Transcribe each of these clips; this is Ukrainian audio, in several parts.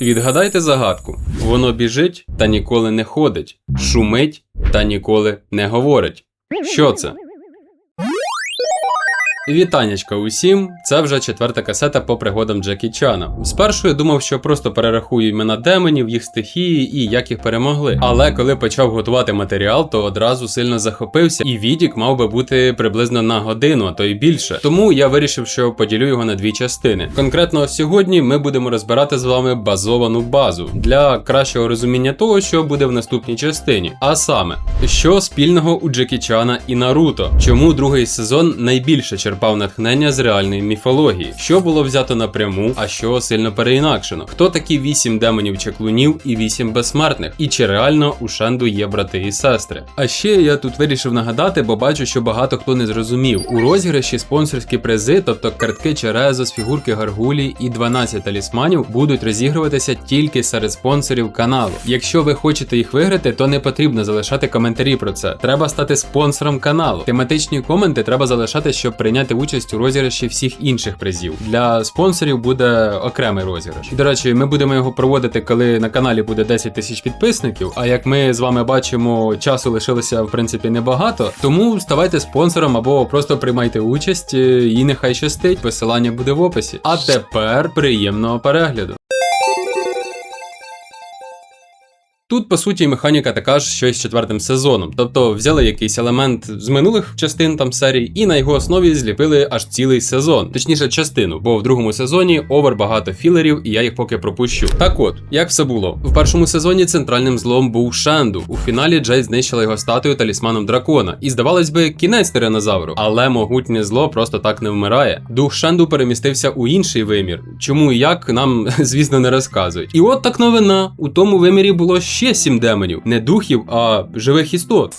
Відгадайте загадку. Воно біжить та ніколи не ходить, шумить та ніколи не говорить. Що це? Вітанечка усім! Це вже четверта касета по пригодам Джекі Чана. Спершу я думав, що просто перерахую імена демонів, їх стихії і як їх перемогли. Але коли почав готувати матеріал, то одразу сильно захопився, і відік мав би бути приблизно на годину, а то й більше. Тому я вирішив, що поділю його на дві частини. Конкретно сьогодні ми будемо розбирати з вами базовану базу для кращого розуміння того, що буде в наступній частині. А саме, що спільного у Джекі Чана і Наруто, чому другий сезон найбільше черпав натхнення з реальної міфології, що було взято напряму, а що сильно переінакшено. Хто такі вісім демонів чаклунів і вісім безсмертних, і чи реально у Шенду є брати і сестри? А ще я тут вирішив нагадати, бо бачу, що багато хто не зрозумів. У розіграші спонсорські призи, тобто картки Черезос, фігурки Гаргулі і 12 талісманів, будуть розігруватися тільки серед спонсорів каналу. Якщо ви хочете їх виграти, то не потрібно залишати коментарі про це. Треба стати спонсором каналу. Тематичні коменти треба залишати, щоб прийняти участь у розіграші всіх інших призів. Для спонсорів буде окремий розіграш. До речі, ми будемо його проводити, коли на каналі буде 10 тисяч підписників. А як ми з вами бачимо, часу лишилося в принципі небагато. Тому ставайте спонсором або просто приймайте участь е, і нехай щастить. Посилання буде в описі. А тепер приємного перегляду. Тут, по суті, механіка така ж, що й з четвертим сезоном. Тобто взяли якийсь елемент з минулих частин там серій, і на його основі зліпили аж цілий сезон, точніше, частину, бо в другому сезоні овер багато філерів, і я їх поки пропущу. Так от, як все було, в першому сезоні центральним злом був Шенду. У фіналі Джей знищила його статую талісманом дракона. І здавалось би, кінець тиранозавру, але могутнє зло просто так не вмирає. Дух Шенду перемістився у інший вимір. Чому і як нам, звісно, не розказують. І от так новина. У тому вимірі було ще сім демонів, не духів, а живих істот.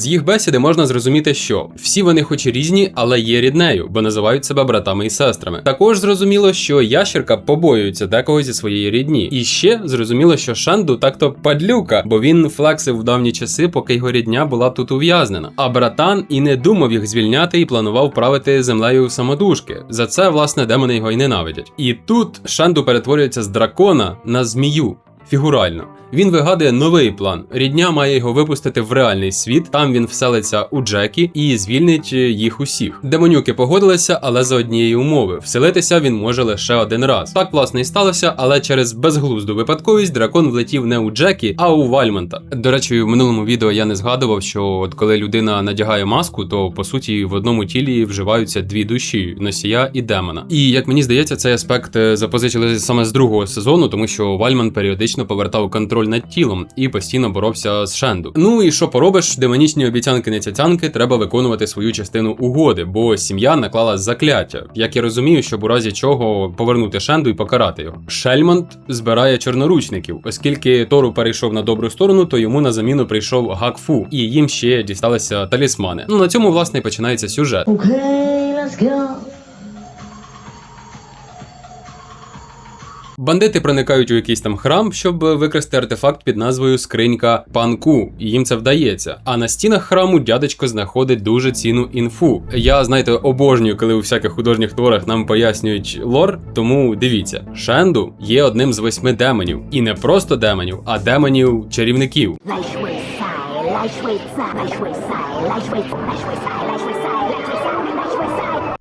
З їх бесіди можна зрозуміти, що всі вони, хоч і різні, але є ріднею, бо називають себе братами і сестрами. Також зрозуміло, що ящерка побоюється декого зі своєї рідні. І ще зрозуміло, що Шанду так-то падлюка, бо він флексив в давні часи, поки його рідня була тут ув'язнена. А братан і не думав їх звільняти і планував правити землею самодужки. За це, власне, демони його й ненавидять. І тут Шанду перетворюється з дракона на змію. Фігурально. Він вигадує новий план. Рідня має його випустити в реальний світ. Там він вселиться у Джекі і звільнить їх усіх. Демонюки погодилися, але за однієї умови. Вселитися він може лише один раз. Так власне і сталося, але через безглузду випадковість дракон влетів не у Джекі, а у Вальмонта. До речі, в минулому відео я не згадував, що от коли людина надягає маску, то по суті в одному тілі вживаються дві душі носія і демона. І як мені здається, цей аспект е, запозичили саме з другого сезону, тому що Вальман періодично повертав контроль над тілом і постійно боровся з Шенду. Ну і що поробиш, демонічні обіцянки не цяцянки, треба виконувати свою частину угоди, бо сім'я наклала закляття. Як я розумію, щоб у разі чого повернути Шенду і покарати його. Шельмонт збирає чорноручників, оскільки Тору перейшов на добру сторону, то йому на заміну прийшов Гакфу, і їм ще дісталися талісмани. Ну на цьому власне і починається сюжет. Okay, let's go. Бандити проникають у якийсь там храм, щоб викрасти артефакт під назвою Скринька панку, і їм це вдається. А на стінах храму дядечко знаходить дуже цінну інфу. Я, знаєте, обожнюю, коли у всяких художніх творах нам пояснюють лор, тому дивіться, Шенду є одним з восьми демонів. І не просто демонів, а демонів чарівників. Лайшвейса, лайшвейса, лайшвейса, лайшвейса, лайшвейса, лайшвейса.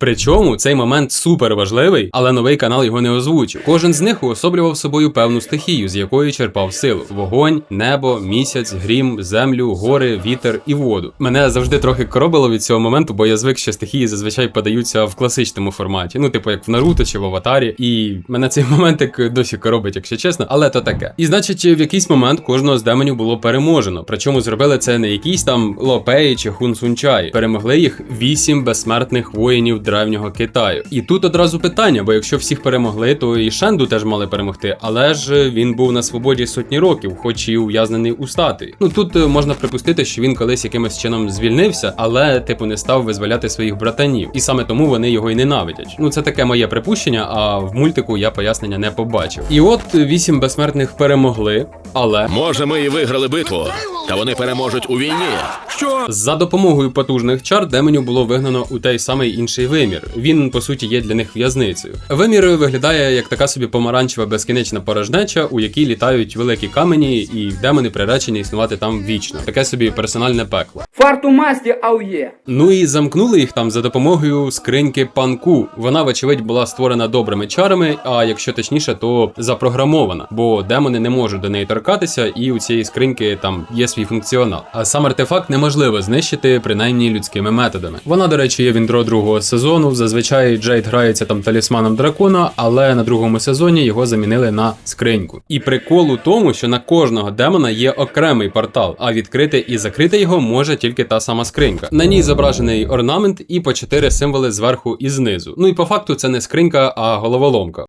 Причому цей момент супер важливий, але новий канал його не озвучив. Кожен з них уособлював собою певну стихію, з якої черпав силу: вогонь, небо, місяць, грім, землю, гори, вітер і воду. Мене завжди трохи коробило від цього моменту, бо я звик, що стихії зазвичай подаються в класичному форматі. Ну, типу, як в Наруто чи в Аватарі. І мене цей моментик досі коробить, якщо чесно, але то таке. І значить, в якийсь момент кожного з демонів було переможено. Причому зробили це не якісь там Лопеї чи Хун Сунчай. Перемогли їх вісім безсмертних воїнів древнього Китаю. І тут одразу питання, бо якщо всіх перемогли, то і Шенду теж мали перемогти, але ж він був на свободі сотні років, хоч і ув'язнений у статуї. Ну тут е, можна припустити, що він колись якимось чином звільнився, але типу не став визволяти своїх братанів, і саме тому вони його й ненавидять. Ну це таке моє припущення, а в мультику я пояснення не побачив. І от вісім безсмертних перемогли, але Може, ми і виграли битву, та вони переможуть у війні. Що? За допомогою потужних чар деменів було вигнано у той самий інший вимір. Він по суті є для них в'язницею. Вимір виглядає як така собі помаранчева безкінечна порожнеча, у якій літають великі камені, і демони приречені існувати там вічно. Таке собі персональне пекло. Фарту масті аує. Ну і замкнули їх там за допомогою скриньки панку. Вона, вочевидь, була створена добрими чарами, а якщо точніше, то запрограмована, бо демони не можуть до неї торкатися, і у цієї скриньки там є свій функціонал. А сам артефакт неможливо знищити принаймні людськими методами. Вона, до речі, є в інтро другого сезону. Зазвичай Джейд грається там талісманом дракона, але на другому сезоні його замінили на скриньку. І прикол у тому, що на кожного демона є окремий портал, а відкрити і закрити його може тільки та сама скринька. На ній зображений орнамент і по чотири символи зверху і знизу. Ну і по факту це не скринька, а головоломка.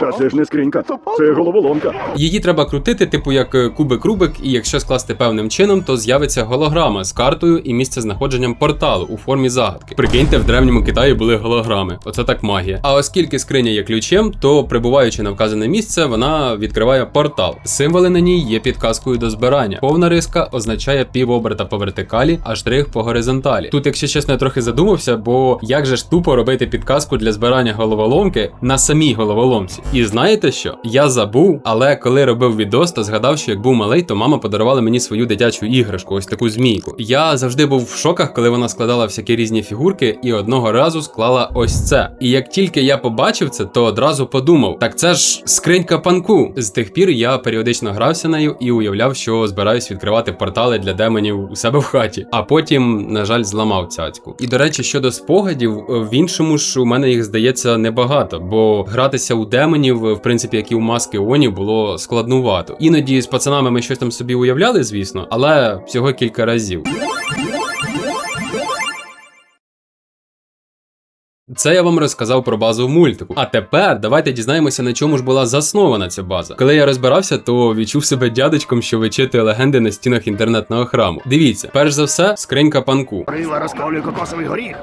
Та це ж не скринька, це головоломка. Її треба крутити, типу як е, кубик Рубик, і якщо скласти певним чином, то з'явиться голограма з картою і місцезнаходженням порталу у формі загадки. Прикиньте, в древньому Китаї були голограми. Оце так магія. А оскільки скриня є ключем, то прибуваючи на вказане місце, вона відкриває портал. Символи на ній є підказкою до збирання. Повна риска означає півоберта по вертикалі, а штрих по горизонталі. Тут, якщо чесно, я трохи задумався, бо як же ж тупо робити підказку для збирання головоломки на самій головоломці. І знаєте що? Я забув, але коли робив відос, то згадав, що як був малий, то мама подарувала мені свою дитячу іграшку, ось таку змійку. Я завжди був в шоках, коли вона складала всякі різні фігурки, і одного разу склала ось це. І як тільки я побачив це, то одразу подумав: так це ж скринька панку. З тих пір я періодично грався нею і уявляв, що збираюсь відкривати портали для демонів у себе в хаті. А потім, на жаль, зламав цяцьку. І до речі, щодо спогадів, в іншому ж у мене їх здається небагато, бо гратися у демонів, в принципі, як і у маски Оні, було складнувато. Іноді з пацанами ми щось там собі уявляли, звісно, але всього кілька разів. Це я вам розказав про базу в мультику. А тепер давайте дізнаємося, на чому ж була заснована ця база. Коли я розбирався, то відчув себе дядечком, що вичитує легенди на стінах інтернетного храму. Дивіться, перш за все, скринька панку. Рила розколює кокосовий горіх.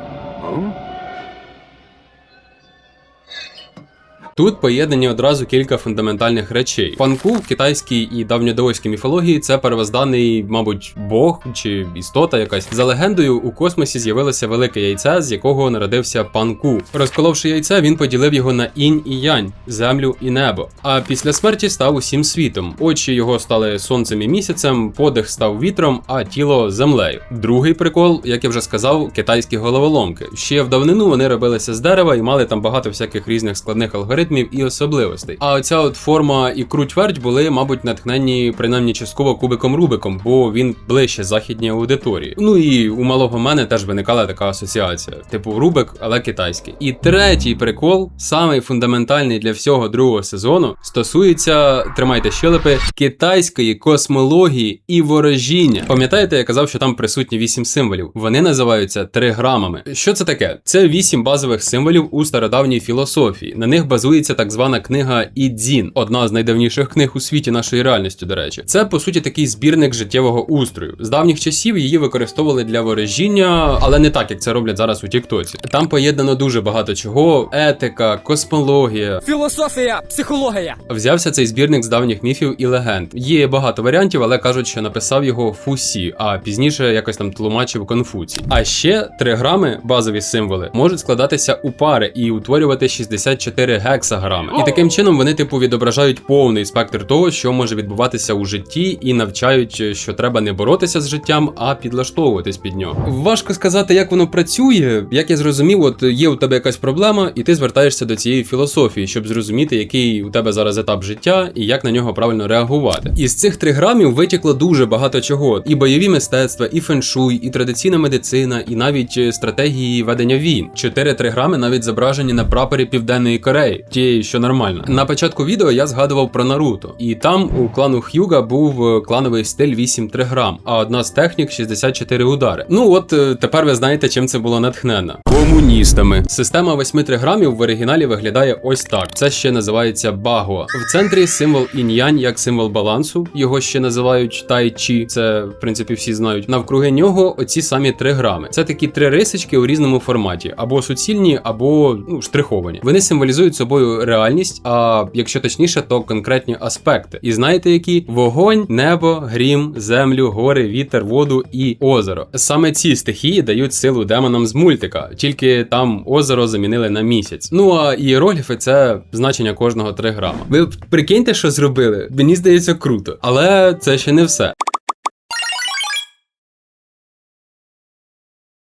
Тут поєднані одразу кілька фундаментальних речей. Панку в китайській і давньодоїській міфології це первозданий, мабуть, бог чи істота якась. За легендою, у космосі з'явилося велике яйце, з якого народився панку. Розколовши яйце, він поділив його на інь і янь, землю і небо. А після смерті став усім світом. Очі його стали сонцем і місяцем, подих став вітром, а тіло землею. Другий прикол, як я вже сказав, китайські головоломки. Ще в давнину вони робилися з дерева і мали там багато всяких різних складних алгоритмів і особливостей. А оця от форма і круть-верть були, мабуть, натхненні принаймні частково кубиком Рубиком, бо він ближче західній аудиторії. Ну і у малого мене теж виникала така асоціація, типу Рубик, але китайський. І третій прикол, самий фундаментальний для всього другого сезону, стосується тримайте щелепи китайської космології і ворожіння. Пам'ятаєте, я казав, що там присутні вісім символів. Вони називаються триграмами. Що це таке? Це вісім базових символів у стародавній філософії. На них базується так звана книга Ідзін, одна з найдавніших книг у світі нашої реальності. До речі, це по суті такий збірник життєвого устрою. З давніх часів її використовували для ворожіння, але не так, як це роблять зараз у Тіктоці. Там поєднано дуже багато чого: етика, космологія. Філософія, психологія. Взявся цей збірник з давніх міфів і легенд. Є багато варіантів, але кажуть, що написав його Фусі, а пізніше якось там тлумачив Конфуцій. А ще триграми, базові символи, можуть складатися у пари і утворювати 64 гексаграми. І таким чином вони, типу, відображають повний спектр того, що може відбуватися у житті, і навчають, що треба не боротися з життям, а підлаштовуватись під нього. Важко сказати, як воно працює. Як я зрозумів, от є у тебе якась проблема, і ти звертаєшся до цієї філософії, щоб зрозуміти, який у тебе зараз етап життя і як на нього правильно реагувати. Із цих триграмів витікло дуже багато чого: і бойові мистецтва, і феншуй, і традиційна медицина, і навіть е, стратегії ведення війн. Чотири триграми навіть зображені на прапорі Південної Кореї, тієї, що нормально. На початку відео я згадував про Наруто, і там у клану Х'юга був е, клановий стиль 8 триграм, а одна з технік 64 удари. Ну от е, тепер ви знаєте, чим це було натхнено. Комуністами. Система 8 триграмів в оригіналі виглядає ось так. Це ще називається Багуа. В центрі символ інь-янь як символ балансу. Його ще називають тай-чі. Це в принципі всі знають. Навкруги нього оці самі триграми. Це такі три рисочки у різному форматі, або суцільні, або ну штриховані. Вони символізують собою собою реальність, а якщо точніше, то конкретні аспекти. І знаєте, які вогонь, небо, грім, землю, гори, вітер, воду і озеро. Саме ці стихії дають силу демонам з мультика, тільки там озеро замінили на місяць. Ну а іерогліфи це значення кожного триграма. Ви прикиньте, що зробили? Мені здається круто, але це ще не все.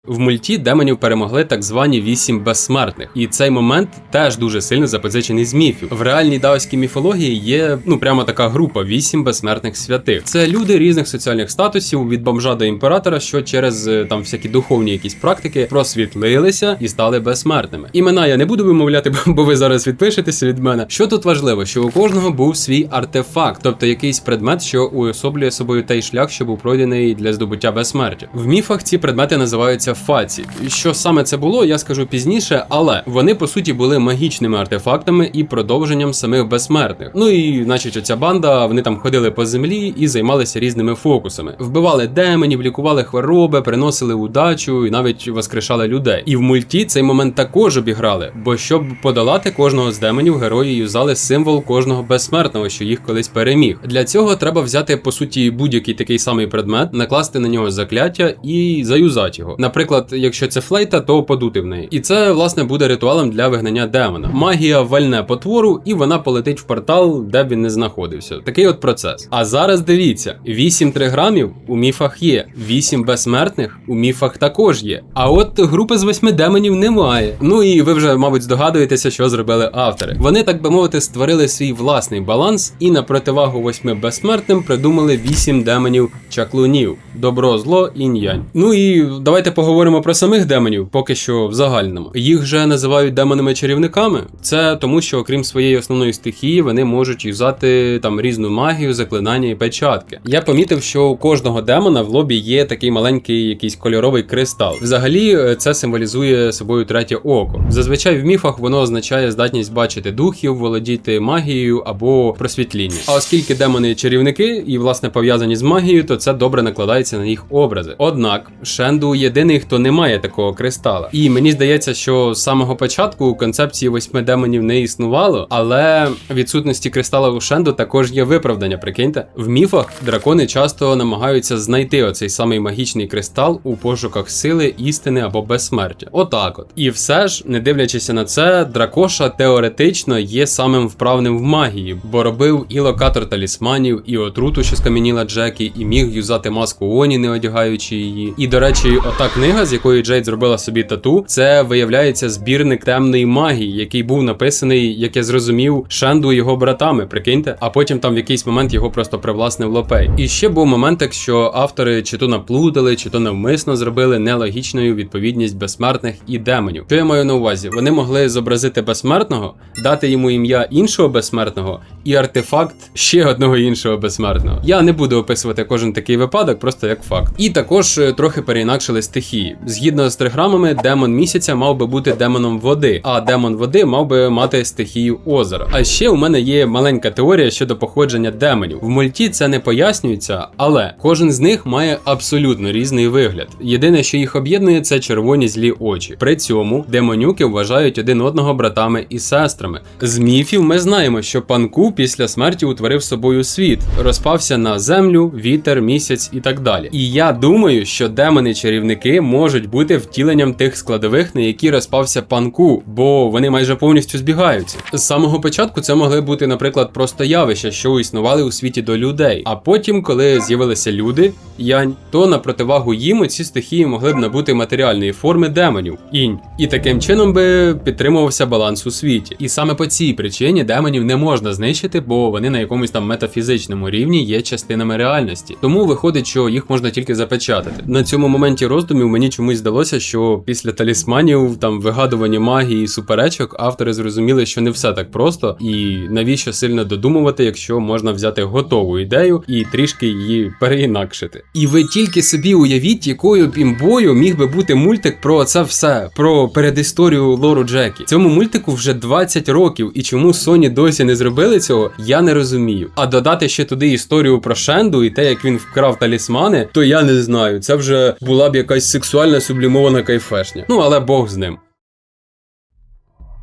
В мульті демонів перемогли так звані вісім безсмертних, і цей момент теж дуже сильно запозичений з міфів. В реальній даоській міфології є ну прямо така група вісім безсмертних святих. Це люди різних соціальних статусів від бомжа до імператора, що через е, там всякі духовні якісь практики просвітлилися і стали безсмертними. Імена я не буду вимовляти, бо- ви зараз відпишетеся від мене. Що тут важливо, що у кожного був свій артефакт, тобто якийсь предмет, що уособлює собою той шлях, що був пройдений для здобуття безсмертя. В міфах ці предмети називаються фаці. Що саме це було, я скажу пізніше, але вони по суті були магічними артефактами і продовженням самих безсмертних. Ну і, значить, оця банда, вони там ходили по землі і займалися різними фокусами. Вбивали демонів, лікували хвороби, приносили удачу і навіть воскрешали людей. І в мульті цей момент також обіграли, бо щоб подолати кожного з демонів, герої юзали символ кожного безсмертного, що їх колись переміг. Для цього треба взяти по суті будь-який такий самий предмет, накласти на нього закляття і заюзати його. Наприклад, якщо це флейта, то подути в неї. І це власне буде ритуалом для вигнання демона. Магія вальне потвору, і вона полетить в портал, де б він не знаходився. Такий от процес. А зараз дивіться: 8 триграмів у міфах є, 8 безсмертних у міфах також є. А от групи з восьми демонів немає. Ну і ви вже, мабуть, здогадуєтеся, що зробили автори. Вони, так би мовити, створили свій власний баланс і на противагу восьми безсмертним придумали 8 демонів чаклунів: добро, зло, інь-янь. Ну і давайте поговоримо про самих демонів, поки що в загальному. Їх же називають демонами-чарівниками. Це тому, що окрім своєї основної стихії, вони можуть юзати там різну магію, заклинання і печатки. Я помітив, що у кожного демона в лобі є такий маленький якийсь кольоровий кристал. Взагалі, е, це символізує собою третє око. Зазвичай в міфах воно означає здатність бачити духів, володіти магією або просвітління. А оскільки демони чарівники і власне пов'язані з магією, то це добре накладається на їх образи. Однак Шенду єдиний, хто не має такого кристала. І мені здається, що з самого початку концепції восьми демонів не існувало, але відсутності кристала у Шенду також є виправдання. Прикиньте, в міфах дракони часто намагаються знайти оцей самий магічний кристал у пошуках сили, істини або безсмертя. Отак от. І все ж, не дивлячись на це, дракоша теоретично є самим вправним в магії, бо робив і локатор талісманів, і отруту, що скам'яніла Джекі, і міг юзати маску Оні, не одягаючи її. І до речі, ота книга, з якої Джейд зробила собі тату, це виявляється збірник темної магії, який був написаний, як я зрозумів, Шенду його братами. Прикиньте, а потім там в якийсь момент його просто привласнив Лопей. І ще був момент, що автори чи то наплутали, чи то навмисно зробили нелогічною відповідність безсмертних і демонів. Що я маю на увазі? Вони могли зобразити безсмертного, дати йому ім'я іншого безсмертного і артефакт ще одного іншого безсмертного. Я не буду описувати кожен такий випадок, просто як факт. І також е, трохи переінакшили стихії. Згідно з триграмами, демон місяця мав би бути демоном води, а демон води мав би мати стихію озера. А ще у мене є маленька теорія щодо походження демонів. В мульті це не пояснюється, але кожен з них має абсолютно різний вигляд. Єдине, що їх об'єднує, це червоні злі очі. При цьому демонюки вважають один одного братами і сестрами. З міфів ми знаємо, що панку після смерті утворив собою світ, розпався на землю, вітер, місяць і так далі. І я думаю, що демони-чарівники можуть бути втіленням тих складових, на які розпався панку, бо вони майже повністю збігаються. З самого початку це могли бути, наприклад, просто явища, що існували у світі до людей. А потім, коли з'явилися люди, янь, то на противагу їм ці стихії могли б набути матеріальної форми демонів інь. І таким чином би підтримувався баланс у світі. І саме по цій причині демонів не можна знищити, бо вони на якомусь там метафізичному рівні є частинами реальності. Тому виходить, що їх можна тільки запечатати. На цьому моменті роздумів мені чомусь здалося, що після талісманів, там вигадування магії і суперечок, автори зрозуміли, що не все так просто, і навіщо сильно додумувати, якщо можна взяти готову ідею і трішки її переінакшити. І ви тільки собі уявіть, якою б імбою міг би бути мультик про це все, про передісторію лору Джекі. Цьому мультику вже 20 років, і чому Sony досі не зробили цього, я не розумію. А додати ще туди історію про Шенду і те, як він вкрав талісмани, то я не знаю. Це вже була б якась сексуальна сублімована кайфешня. Ну але Бог з ним.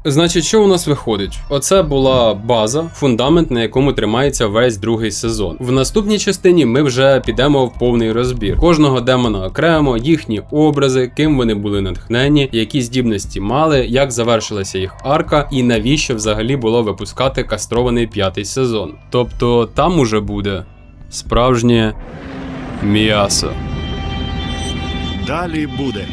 Значить, що у нас виходить? Оце була база, фундамент, на якому тримається весь другий сезон. В наступній частині ми вже підемо в повний розбір. Кожного демона окремо, їхні образи, ким вони були натхнені, які здібності мали, як завершилася їх арка, і навіщо взагалі було випускати кастрований п'ятий сезон. Тобто там уже буде справжнє м'ясо. Далі буде.